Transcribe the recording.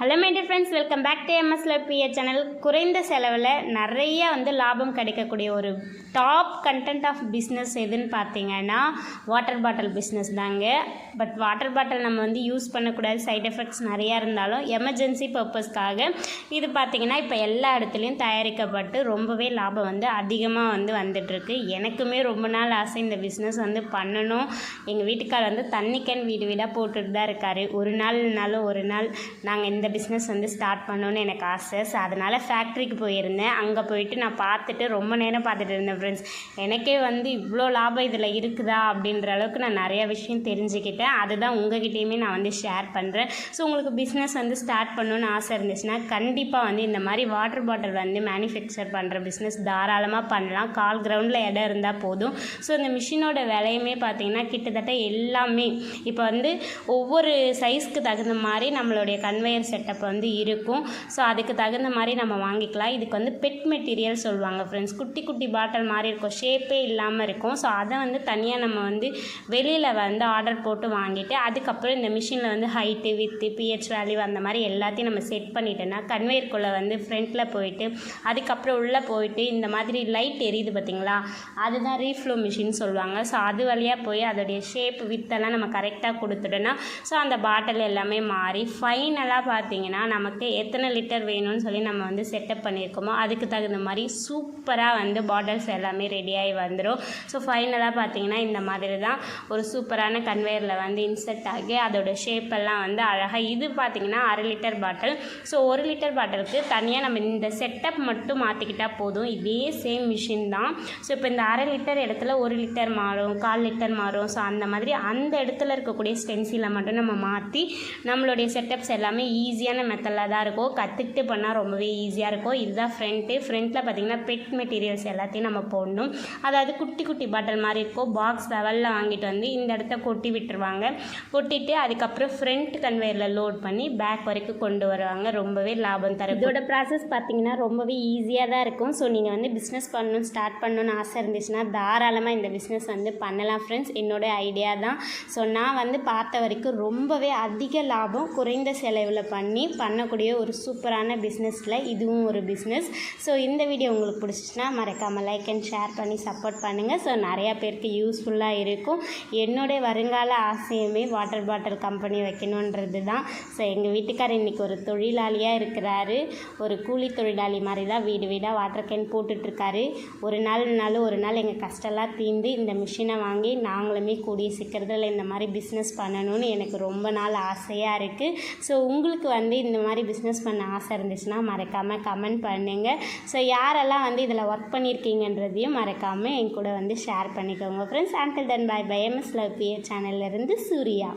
Hello my dear friends welcome back to எம்எஸ்ல BA channel குறைந்த செலவில் நிறைய வந்து லாபம் கிடைக்கக்கூடிய ஒரு டாப் கண்டென்ட் ஆஃப் பிஸ்னஸ் எதுன்னு பார்த்தீங்கன்னா வாட்டர் பாட்டில் பிஸ்னஸ் தாங்க. பட் வாட்டர் பாட்டில் நம்ம வந்து யூஸ் பண்ணக்கூடாது. சைட் எஃபெக்ட்ஸ் நிறையா இருந்தாலும் எமர்ஜென்சி பர்பஸ்க்காக இது பார்த்தீங்கன்னா இப்போ எல்லா இடத்துலையும் தயாரிக்கப்பட்டு ரொம்பவே லாபம் வந்து அதிகமாக வந்து வந்துட்டுருக்கு. எனக்குமே ரொம்ப நாள் ஆசை இந்த பிஸ்னஸ் வந்து பண்ணணும். எங்கள் வீட்டுக்கார் வந்து தண்ணி கேன் வீடு வீடாக போட்டுட்டு தான் இருக்கார். ஒரு நாள்னாலும் ஒரு நாள் நாங்கள் இந்த பிஸ்னஸ் வந்து ஸ்டார்ட் பண்ணணும்னு எனக்கு ஆசை. ஸோ அதனால் ஃபேக்ட்ரிக்கு போயிருந்தேன். அங்கே போயிட்டு நான் பார்த்துட்டு ரொம்ப நேரம் பார்த்துட்டு இருந்தேன் ஃப்ரெண்ட்ஸ் எனக்கே வந்து இவ்வளோ லாபம் இதில் இருக்குதா அப்படின்ற அளவுக்கு நான் நிறையா விஷயம் தெரிஞ்சுக்கிட்டேன். அதுதான் உங்ககிட்டயுமே நான் வந்து ஷேர் பண்ணுறேன் ஸோ உங்களுக்கு பிஸ்னஸ் வந்து ஸ்டார்ட் பண்ணணும்னு ஆசை இருந்துச்சுன்னா கண்டிப்பாக வந்து இந்த மாதிரி வாட்டர் பாட்டில் வந்து மேனுஃபேக்சர் பண்ணுற பிஸ்னஸ் தாராளமாக பண்ணலாம். கால் கிரவுண்டில் இடம் இருந்தால் போதும். ஸோ இந்த மிஷினோட விலையுமே பார்த்தீங்கன்னா கிட்டத்தட்ட எல்லாமே இப்போ வந்து ஒவ்வொரு சைஸ்க்கு தகுந்த மாதிரி நம்மளுடைய கன்வேயர் செட்டப் வந்து இருக்கும். ஸோ அதுக்கு தகுந்த மாதிரி நம்ம வாங்கிக்கலாம். இதுக்கு வந்து பெட் மெட்டீரியல் சொல்லுவாங்க ஃப்ரெண்ட்ஸ் குட்டி குட்டி பாட்டில் மாதிரி இருக்கும். ஷேப்பே இல்லாமல் இருக்கும். ஸோ அதை வந்து தனியாக நம்ம வந்து வெளியில் வந்து ஆர்டர் போட்டு வாங்கிட்டு அதுக்கப்புறம் இந்த மிஷினில் வந்து ஹைட்டு வித்து பிஹெச் வேல்யூ அந்த மாதிரி எல்லாத்தையும் நம்ம செட் பண்ணிட்டோன்னா கன்வேயர்க்குள்ளே வந்து ஃப்ரண்ட்டில் போயிட்டு அதுக்கப்புறம் உள்ளே போயிட்டு இந்த மாதிரி லைட் எரியுது பார்த்தீங்களா அதுதான் ரீஃப்ளோ மிஷின் சொல்லுவாங்க. ஸோ அது வழியாக போய் அதோடைய ஷேப் வித்தெல்லாம் நம்ம கரெக்டாக கொடுத்துட்டோன்னா ஸோ அந்த பாட்டில் எல்லாமே மாறி ஃபைனலாக பார்த்து பார்த்தீங்கன்னா நமக்கு எத்தனை லிட்டர் வேணும்னு சொல்லி நம்ம வந்து செட்டப் பண்ணியிருக்கோமோ அதுக்கு தகுந்த மாதிரி சூப்பராக வந்து பாட்டில்ஸ் எல்லாமே ரெடியாகி வந்துடும் ஸோ ஃபைனலாக பார்த்தீங்கன்னா இந்த மாதிரி தான் ஒரு சூப்பரான கன்வேயரில் வந்து இன்செர்ட் ஆகி அதோட ஷேப் எல்லாம் வந்து அழகாக இது பார்த்தீங்கன்னா அரை லிட்டர் பாட்டில் ஸோ ஒரு லிட்டர் பாட்டிலுக்கு தனியாக நம்ம இந்த செட்டப் மட்டும் மாற்றிக்கிட்டால் போதும். இதே சேம் மிஷின் தான். ஸோ இப்போ இந்த அரை லிட்டர் இடத்துல ஒரு லிட்டர் மாறும் கால் லிட்டர் மாறும். ஸோ அந்த மாதிரி அந்த இடத்துல இருக்கக்கூடிய ஸ்டென்சிலை மட்டும் நம்ம மாற்றி நம்மளுடைய செட்டப்ஸ் எல்லாமே ஈஸி ஈஸியான மெத்தடில் தான் இருக்கும். கற்றுக்கிட்டு பண்ணால் ரொம்பவே ஈஸியாக இருக்கும். இதுதான் ஃப்ரண்ட்டு ஃப்ரண்ட்டில் பார்த்தீங்கன்னா பெட் மெட்டீரியல்ஸ் எல்லாத்தையும் நம்ம போடணும். அதாவது குட்டி குட்டி பாட்டில் மாதிரி இருக்கும். பாக்ஸ் லெவலில் வாங்கிட்டு வந்து இந்த இடத்த கொட்டி விட்டுருவாங்க. கொட்டிட்டு அதுக்கப்புறம் ஃப்ரண்ட் கன்வேயரில் லோட் பண்ணி பேக் வரைக்கும் கொண்டு வருவாங்க. ரொம்பவே லாபம் தரும். இதோட ப்ராசஸ் பார்த்தீங்கன்னா ரொம்பவே ஈஸியாக தான் இருக்கும். ஸோ நீங்கள் வந்து பிஸ்னஸ் பண்ணணும் ஸ்டார்ட் பண்ணணும்னு ஆசை இருந்துச்சுன்னா தாராளமாக இந்த பிஸ்னஸ் வந்து பண்ணலாம் ஃப்ரெண்ட்ஸ் என்னோட ஐடியா தான். ஸோ நான் வந்து பார்த்த வரைக்கும் ரொம்பவே அதிக லாபம் குறைந்த செலவில் பண்ண பண்ணி பண்ணக்கூடிய ஒரு சூப்பரான பிஸ்னஸில் இதுவும் ஒரு பிஸ்னஸ் ஸோ இந்த வீடியோ உங்களுக்கு பிடிச்சிச்சுன்னா மறக்காமல் லைக் அண்ட் ஷேர் பண்ணி சப்போர்ட் பண்ணுங்கள் ஸோ நிறையா பேருக்கு யூஸ்ஃபுல்லாக இருக்கும். என்னுடைய வருங்கால ஆசையுமே வாட்டர் பாட்டில் கம்பெனி வைக்கணுன்றது தான் ஸோ எங்கள் வீட்டுக்காரர் இன்றைக்கி ஒரு தொழிலாளியாக இருக்கிறாரு. ஒரு கூலி தொழிலாளி மாதிரி தான் வீடு வீடாக வாட்டர் கேன் போட்டுட்ருக்காரு. ஒரு நாள்னாலும் ஒரு நாள் எங்கள் கஷ்டம்லாம் தீர்ந்து இந்த மிஷினை வாங்கி நாங்களுமே கூடிய சீக்கிரத்தில் இந்த மாதிரி பிஸ்னஸ் பண்ணணும்னு எனக்கு ரொம்ப நாள் ஆசையாக இருக்குது ஸோ உங்களுக்கு வந்து இந்த மாதிரி பிஸ்னஸ் பண்ண ஆசை இருந்துச்சுன்னா மறக்காமல் கமெண்ட் பண்ணுங்கள் ஸோ யாரெல்லாம் வந்து இதில் ஒர்க் பண்ணியிருக்கீங்கன்றதையும் மறக்காமல் என் கூட வந்து ஷேர் பண்ணிக்கோங்க. Friends and till then bye bye MS love PA சேனல்லேருந்து Surya.